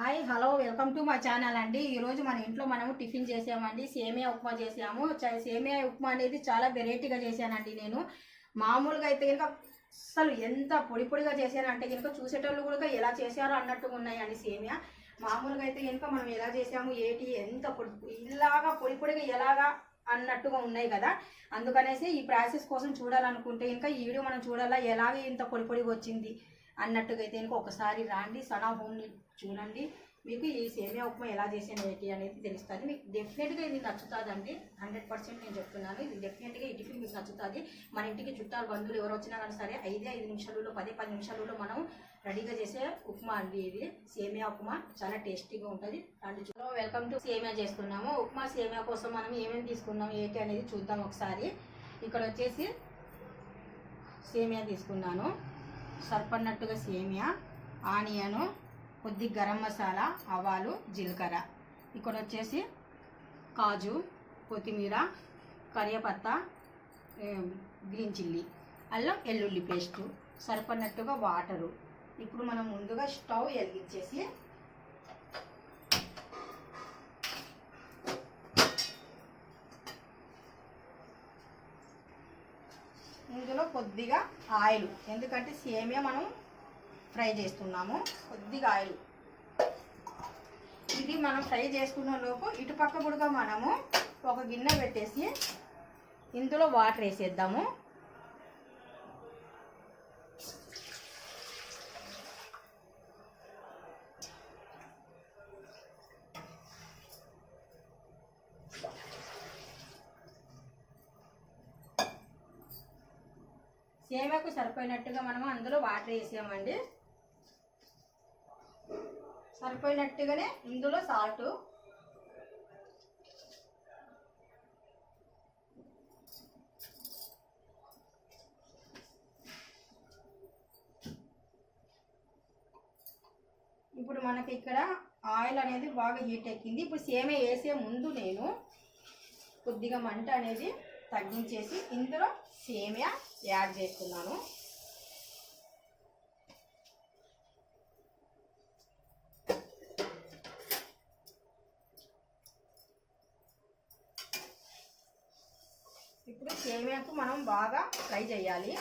Hi hello welcome to మా channel అండి. ఈరోజు మన ఇంట్లో మనము టిఫిన్ చేసామండి. సేమియా ఉప్మా చేసాము. చ- సేమియా ఉప్మా అనేది చాలా వెరైటీగా చేశానండి నేను. మామూలుగా అయితే కనుక అసలు ఎంత పొడి పొడిగా చేశానంటే కనుక చూసేటోళ్ళు కూడా ఎలా చేశారో అన్నట్టుగా ఉన్నాయండి సేమియా. మామూలుగా అయితే కనుక మనం ఎలా చేసాము ఏటి ఎంత పొడి ఇలాగా పొడి పొడిగా ఎలాగా అన్నట్టుగా ఉన్నాయి కదా. అందుకనేసి ఈ ప్రాసెస్ కోసం చూడాలనుకుంటే ఇంకా ఈ వీడియో మనం చూడాలా ఎలాగ ఇంత పొడి పొడిగా వచ్చింది. అన్నట్టుగా అయితే ఒకసారి రాండి సనా హోమ్ని చూడండి. మీకు ఈ సేమియా ఉప్మా ఎలా చేసాను ఏంటి అనేది తెలుస్తుంది. మీకు డెఫినెట్గా ఇది నచ్చుతుంది అండి హండ్రెడ్ పర్సెంట్ నేను చెప్తున్నాను. ఇది డెఫినెట్గా ఈ టిఫిన్ మీకు నచ్చుతుంది. మన ఇంటికి చుట్టాలు బంధువులు ఎవరు వచ్చినా కానీ సరే ఐదే ఐదు నిమిషాలలో పదే పది నిమిషాలలో మనం రెడీగా చేసే ఉప్మా అండి ఇది. సేమియా ఉప్మా చాలా టేస్టీగా ఉంటుంది. రండి చూ వెల్కమ్ టు సేమియా చేస్తున్నాము. ఉప్మా సేమియా కోసం మనం ఏమేమి తీసుకున్నాం ఏంటి అనేది చూద్దాం ఒకసారి. ఇక్కడ వచ్చేసి సేమియా తీసుకున్నాను. సర్పన్నట్టుగా సేమియా ఆనియను కొద్ది గరం మసాలా ఆవాలు జీలకర్ర. ఇక్కడ వచ్చేసి కాజు కొత్తిమీర కరివేపత్తా గ్రీన్ చిల్లీ అల్లం వెల్లుల్లి పేస్టు. సరిపడినట్టుగా వాటరు. ఇప్పుడు మనం ముందుగా స్టవ్ వెలిగించేసి ఇందులో కొద్దిగా ఆయిల్. ఎందుకంటే సేమియా మనం ఫ్రై చేస్తున్నాము. కొద్దిగా ఆయిల్. ఇది మనం ఫ్రై చేసుకున్న లోపు ఇటు పక్క కూడా మనము ఒక గిన్నె పెట్టేసి ఇందులో వాటర్ వేసేద్దాము. సేవకు సరిపోయినట్టుగా మనము అందులో వాటర్ వేసామండి. సరిపోయినట్టుగానే ఇందులో సాల్ట్. ఇప్పుడు మనకి ఇక్కడ ఆయిల్ అనేది బాగా హీట్ ఎక్కింది. ఇప్పుడు సేమే వేసే ముందు నేను కొద్దిగా మంట అనేది తగ్గించేసి ఇందులో సేమియా యాడ్ చేస్తున్నాను. ఇప్పుడు సేమియాకు మనం బాగా ఫ్రై చేయాలి.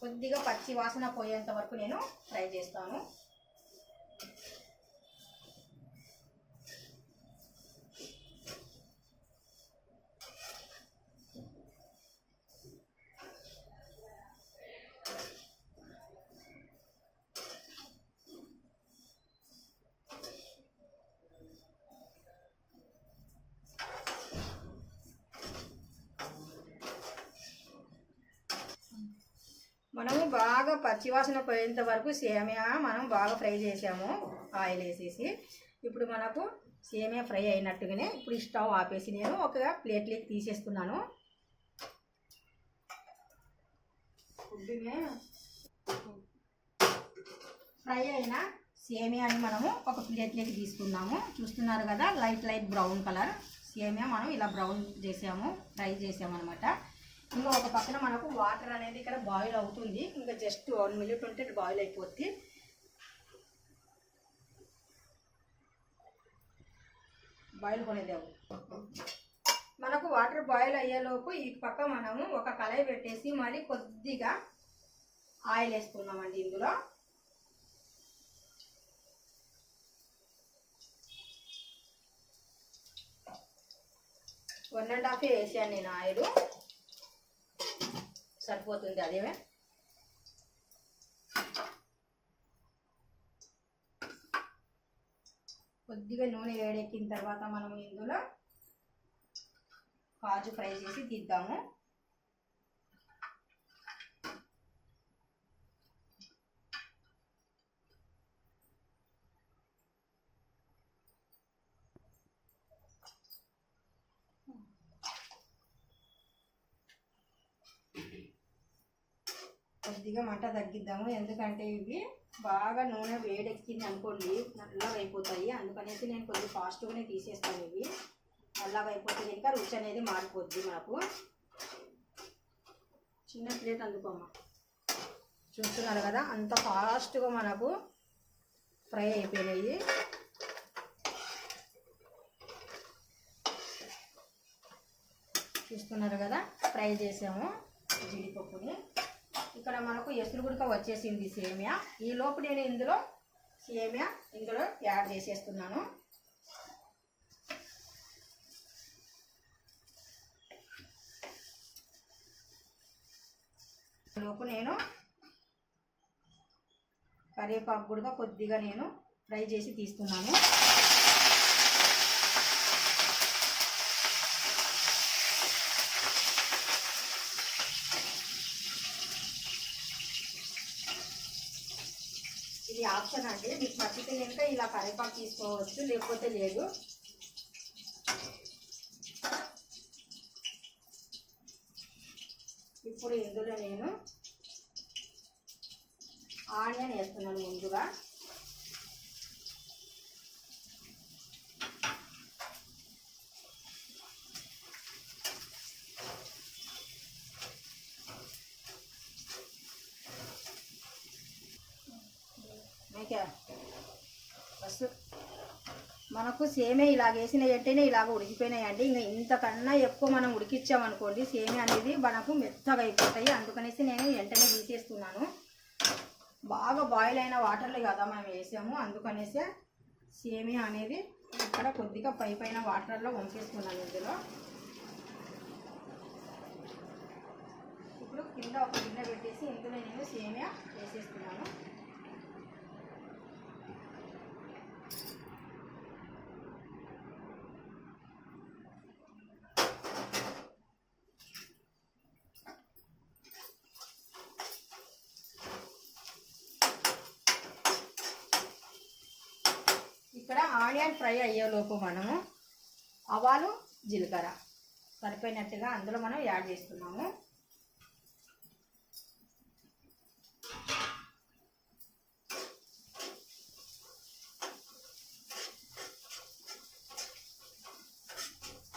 కొద్దిగా పచ్చి వాసన పోయేంత వరకు నేను ఫ్రై చేస్తాను. మనము బాగా పచ్చివాసన పోయేంత వరకు సేమియా మనం బాగా ఫ్రై చేసాము ఆయిల్ వేసేసి. ఇప్పుడు మనకు సేమియా ఫ్రై అయినట్టుగానే ఇప్పుడు స్టవ్ ఆపేసి నేను ఒక ప్లేట్లోకి తీసేస్తున్నాను. ఫ్రై అయిన సేమియాని మనము ఒక ప్లేట్లోకి తీసుకున్నాము. చూస్తున్నారు కదా లైట్ లైట్ బ్రౌన్ కలర్. సేమియా మనం ఇలా బ్రౌన్ చేసాము ఫ్రై చేసాము అనమాట ఇంకా ఒక పక్కన మనకు వాటర్ అనేది ఇక్కడ బాయిల్ అవుతుంది. ఇంకా జస్ట్ వన్ మినిట్ ఉంటే బాయిల్ అయిపోద్ది. బాయిల్ కొనేదేవు మనకు వాటర్ బాయిల్ అయ్యేలోపు ఈ పక్క మనము ఒక కళాయి పెట్టేసి మళ్ళీ కొద్దిగా ఆయిల్ వేసుకున్నామండి ఇందులో. వన్ అండ్ హాఫ్ వేసాను నేను ఆయిల్. సరిపోతుంది అదేమే కొద్దిగా నూనె వేడెక్కిన తర్వాత మనం ఇందులో కాజు ఫ్రై చేసి తీద్దాము. కొద్దిగా మంట తగ్గిద్దాము. ఎందుకంటే ఇవి బాగా నూనె వేడెక్కింది అనుకోండి నల్లగా అయిపోతాయి అందుకనేసి నేను కొద్దిగా ఫాస్ట్గానే తీసేస్తాను ఇవి. నల్లగా అయిపోతే ఇంకా రుచి అనేది మారిపోద్ది మనకు చిన్న ప్లేట్ అందుకోమా చూస్తున్నారు కదా అంత ఫాస్ట్గా మనకు ఫ్రై అయిపోయినాయి. చూస్తున్నారు కదా ఫ్రై చేసాము జీడిపప్పుని. ఇక్కడ మనకు ఎసురుగుడిక వచ్చేసింది సేమియా. ఈ లోపు నేను ఇందులో సేమియా ఇందులో యాడ్ చేసేస్తున్నాను. లోపు నేను కరివేపాకు కూడా కొద్దిగా నేను ఫ్రై చేసి తీస్తున్నాను. ఇది ఆప్షన్ అండి. మీకు నచ్చితే కనుక ఇలా కరేపాకు తీసుకోవచ్చు లేకపోతే లేదు. ఇప్పుడు ఇందులో నేను ఆనియన్ వేస్తున్నాను ముందుగా. ఓకే ఫస్ట్ మనకు సేమే ఇలాగ వేసిన వెంటనే ఇలాగ ఉడికిపోయినాయండి. ఇంకా ఇంతకన్నా ఎక్కువ మనం ఉడికిచ్చామనుకోండి సేమే అనేది మనకు మెత్తగా అయిపోతాయి. అందుకనేసి నేను వెంటనే తీసేస్తున్నాను బాగా బాయిల్ అయిన వాటర్లో కదా మనం వేసాము. అందుకనేసి సేమే అనేది ఇక్కడ కొద్దిగా పై పైన వాటర్లో వంపేసుకున్నాను ఇందులో. ఇప్పుడు కింద ఒక గిన్నె పెట్టేసి ఇందులో నేను సేమియా వేసేస్తున్నాను. ఇక్కడ ఆనియన్ ఫ్రై అయ్యేలోపు మనము ఆవాలు జీలకర్ర సరిపోయినట్టుగా అందులో మనం యాడ్ చేస్తున్నాము.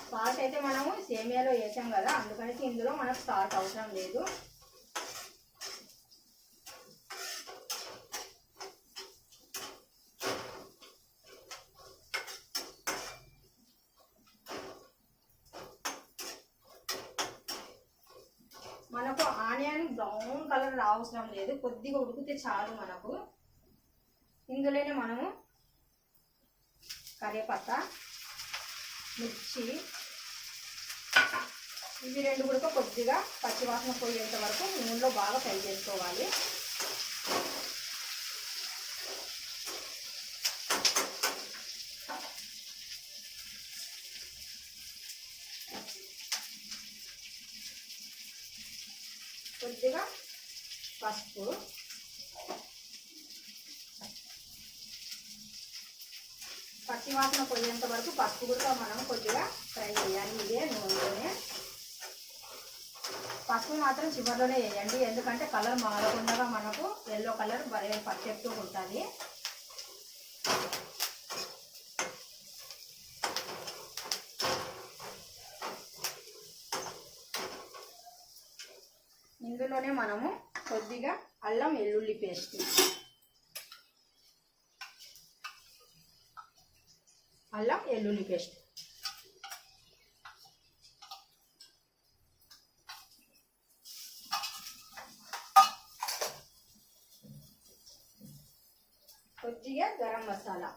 సాల్ట్ అయితే మనము సేమియాలో వేసాం కదా అందుకనేసి ఇందులో మనకు సాల్ట్ అవసరం లేదు మనకు ఆనియన్ రావసరం అవసరం లేదు. కొద్దిగా ఉడికితే చాలు మనకు. ఇందులోనే మనము కరివేపత్త మిర్చి ఇవి రెండు కూడా కొద్దిగా పచ్చివాసన పోయేంత వరకు నూనెలో బాగా ఫ్రై చేసుకోవాలి కొద్దిగా పసుపు. పచ్చివాసన పోయేంత వరకు పసుపు కూడా మనం కొద్దిగా ఫ్రై చేయాలి. ఇదే నూనెలోనే. పసుపు మాత్రం చివరిలోనే వేయండి. ఎందుకంటే కలర్ మారకుండా మనకు ఎల్లో కలర్ భలే పర్ఫెక్ట్గా ఉంటుంది. ఇందులోనే మనము కొద్దిగా అల్లం వెల్లుల్లి పేస్ట్. అల్లం వెల్లుల్లి పేస్ట్. కొద్దిగా గరం మసాలా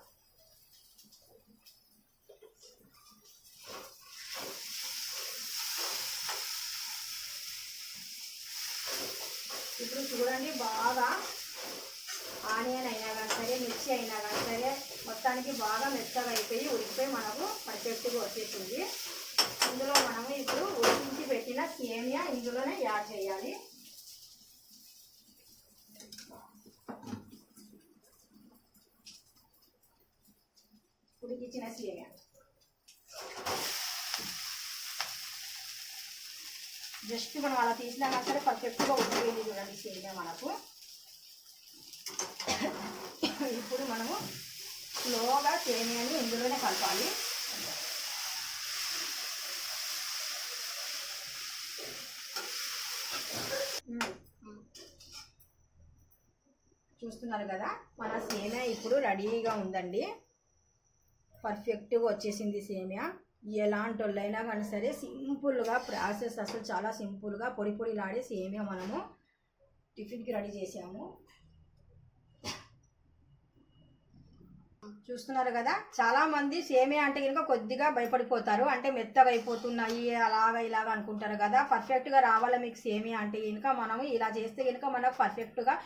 ఇప్పుడు చూడండి బాగా ఆనియన్ అయినా కానీ సరే మిర్చి అయినా కానీ సరే మొత్తానికి బాగా మెత్తగా అయిపోయి ఉడికిపోయి మనకు పర్ఫెక్ట్గా వచ్చేసింది. ఇందులో మనము ఇప్పుడు ఉడికించి పెట్టిన సేమియా ఇందులోనే యాడ్ చేయాలి. ఉడికించిన సేమియా. జస్ట్ మనం అలా తీసినా సరే పర్ఫెక్ట్గా ఉడికిపోయింది చూడండి సేమియా మనకు. ఇప్పుడు మనము స్లోగా సేమియాని ఇందులోనే కలపాలి. చూస్తున్నారు కదా మన సేమియా ఇప్పుడు రెడీగా ఉందండి. పర్ఫెక్ట్గా వచ్చేసింది సేమియా ఎలాంటి వాళ్ళైనా కానీ సరే సింపుల్గా ప్రాసెస్ అసలు చాలా సింపుల్గా పొడి పొడిలాడే సేమియా మనము టిఫిన్కి రెడీ చేసాము. చూస్తున్నారు కదా? చాలా మంది సేమియా అంటే కనుక కొద్దిగా భయపడిపోతారు. అంటే మెత్తగా అయిపోతున్నాయి అలాగా ఇలాగా అనుకుంటారు కదా? పర్ఫెక్ట్గా రావాలా మీకు సేమియా అంటే కనుక మనము ఇలా చేస్తే కనుక మనకు పర్ఫెక్ట్గా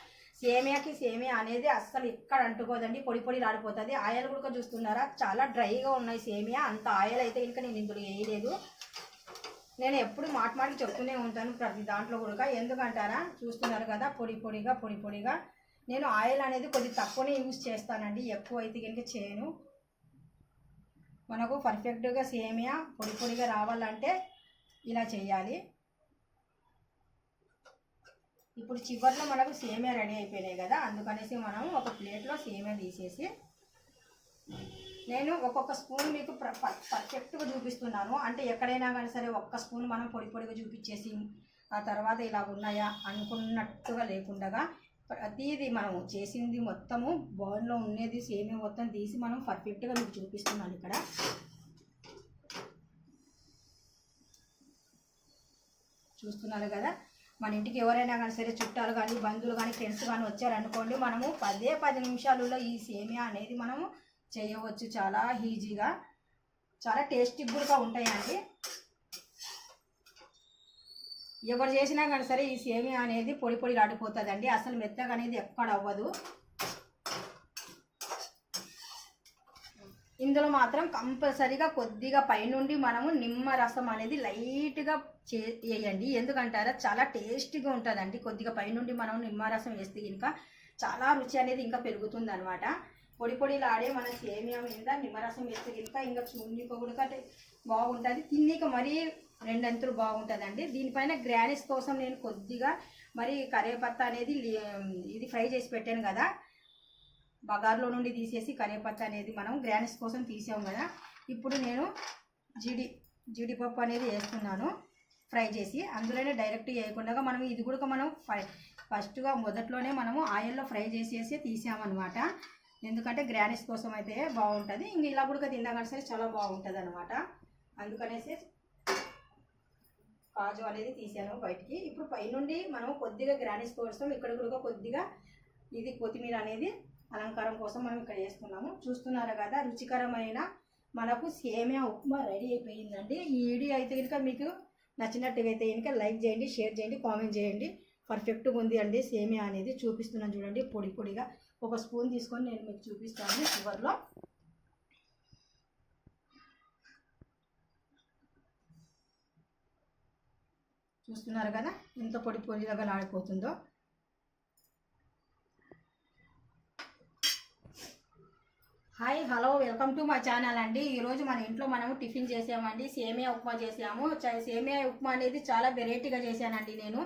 సేమియాకి సేమియా అనేది అస్సలు ఎక్కడ అంటుకోదండి. పొడి పొడి రాడిపోతుంది ఆయిల్ కూడా చూస్తున్నారా? చాలా డ్రైగా ఉన్నాయి సేమియా అంత ఆయిల్ అయితే కనుక నేను ఇందులో వేయలేదు. నేను ఎప్పుడు మాట మాటకి చెప్తూనే ఉంటాను ప్రతి దాంట్లో కూడా. ఎందుకంటారా? చూస్తున్నారు కదా? పొడి పొడిగా పొడి పొడిగా. నేను ఆయిల్ అనేది కొద్ది తక్కువనే యూజ్ చేస్తానండి. ఎక్కువ అయితే కనుక చేయను. మనకు పర్ఫెక్ట్గా సేమియా పొడి పొడిగా రావాలంటే ఇలా చేయాలి. ఇప్పుడు చివరిలో మనకు సేమియా రెడీ అయిపోయినాయి కదా అందుకనేసి మనం ఒక ప్లేట్లో సేమియా తీసేసి నేను ఒక్కొక్క స్పూన్ మీకు ప్ర- పర్ఫెక్ట్గా చూపిస్తున్నాను. అంటే ఎక్కడైనా కానీ సరే ఒక్క స్పూన్ మనం పొడి పొడిగా చూపించేసి ఆ తర్వాత ఇలా ఉన్నాయా అనుకున్నట్టుగా లేకుండా ప్రతిదీ మనం చేసింది మొత్తము బౌల్లో ఉండేది సేమియా మొత్తం తీసి మనం పర్ఫెక్ట్గా మీకు చూపిస్తున్నాను ఇక్కడ. చూస్తున్నారు కదా? మన ఇంటికి ఎవరైనా కానీ సరే చుట్టాలు కానీ బంధువులు కానీ ఫ్రెండ్స్ కానీ వచ్చారనుకోండి మనము పదే పది నిమిషాలలో ఈ సేమియా అనేది మనము చేయవచ్చు. చాలా ఈజీగా చాలా టేస్టీ కూడా ఉంటాయండి. ఎవరు చేసినా కానీ సరే ఈ సేమియా అనేది పొడి పొడి ఆడిపోతుందండి. అసలు మెత్తగా అనేది ఎక్కడ అవ్వదు. ఇందులో మాత్రం కంపల్సరీగా కొద్దిగా పైనుండి మనము నిమ్మ రసం అనేది లైట్గా చే వేయండి. ఎందుకంటారా? చాలా టేస్టీగా ఉంటుందండి. కొద్దిగా పైనుండి మనం నిమ్మరసం వేస్తే ఇంకా చాలా రుచి అనేది ఇంకా పెరుగుతుంది అనమాట పొడి పొడిలాడే మన సేమియా మీద నిమ్మరసం వేస్తే ఇంకా ఇంకా చూడక కూడా బాగుంటుంది. తిన్నీక మరీ రెండంతులు బాగుంటుందండి. దీనిపైన గ్రానిస్ కోసం నేను కొద్దిగా మరి కరివేపత్త అనేది ఇది ఫ్రై చేసి పెట్టాను కదా. బగార్లో నుండి తీసేసి కరివేపత్త అనేది మనం గ్రానిస్ కోసం తీసాం కదా. ఇప్పుడు నేను జీడి జీడిపప్పు అనేది వేస్తున్నాను ఫ్రై చేసి. అందులోనే డైరెక్ట్ వేయకుండా మనం ఇది కూడా మనం ఫ్రై ఫస్ట్గా మొదట్లోనే మనము ఆయిల్లో ఫ్రై చేసేసి తీసామన్నమాట. ఎందుకంటే గ్రానిస్ కోసం అయితే బాగుంటుంది. ఇంక ఇలా కూడా తిన్నా సరే చాలా బాగుంటుంది అనమాట అందుకనేసి కాజు అనేది తీసాను బయటికి. ఇప్పుడు పైనుండి మనం కొద్దిగా గ్రానిస్ కోసం ఇక్కడ కూడా కొద్దిగా ఇది కొత్తిమీర అనేది అలంకారం కోసం మనం ఇక్కడ వేస్తున్నాము. చూస్తున్నారు కదా రుచికరమైన మనకు సేమియా ఉప్మా రెడీ అయిపోయిందండి. ఈ వీడియో అయితే కనుక మీకు నచ్చినట్టుగైతే కనుక లైక్ చేయండి షేర్ చేయండి కామెంట్ చేయండి. పర్ఫెక్ట్గా ఉంది అండి సేమియా అనేది. చూపిస్తున్నాను చూడండి పొడి పొడిగా. ఒక స్పూన్ తీసుకొని నేను మీకు చూపిస్తాను చివరిలో. చూస్తున్నారు కదా? ఎంత పొడి పొడిగా ఆడిపోతుందో హాయ్ హలో వెల్కమ్ టు మా ఛానల్ అండి. ఈరోజు మన ఇంట్లో మనము టిఫిన్ చేసామండి. సేమియా ఉప్మా చేసాము. చ- సేమియా ఉప్మా అనేది చాలా వెరైటీగా చేశానండి నేను.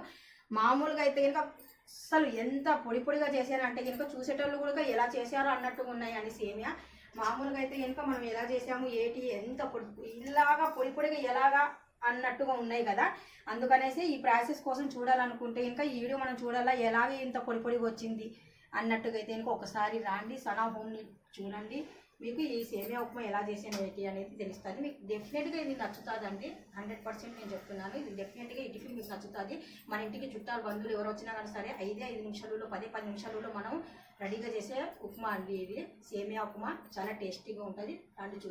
మామూలుగా అయితే కనుక అసలు ఎంత పొడి పొడిగా చేశానంటే కనుక చూసేటోళ్ళు కూడా ఎలా చేశారో అన్నట్టుగా ఉన్నాయండి సేమియా. మామూలుగా అయితే కనుక మనం ఎలా చేసాము ఏటి ఎంత పొడి ఇలాగా పొడి పొడిగా ఎలాగా అన్నట్టుగా ఉన్నాయి కదా. అందుకనేసి ఈ ప్రాసెస్ కోసం చూడాలనుకుంటే ఇంకా ఈ వీడియో మనం చూడాలా? ఎలాగ ఇంత పొడి పొడిగా వచ్చింది? అన్నట్టుగా అయితే ఇంకా ఒకసారి రాండి. సనా హోమ్ని చూడండి. మీకు ఈ సేమియా ఉప్మా ఎలా చేసాను ఏంటి అనేది తెలుస్తుంది. మీకు డెఫినెట్గా ఇది నచ్చుతుందండి. హండ్రెడ్ పర్సెంట్ నేను చెప్తున్నాను. ఇది డెఫినెట్గా ఈ టిఫిన్ మీకు నచ్చుతుంది. మన ఇంటికి చుట్టాలు బంధువులు ఎవరు వచ్చినా కానీ సరే ఐదే ఐదు నిమిషాలలో పదే పది నిమిషాలలో మనం రెడీగా చేసే ఉప్మా అండి ఇది. సేమియా ఉప్మా. చాలా టేస్టీగా ఉంటుంది. అండ్ చూ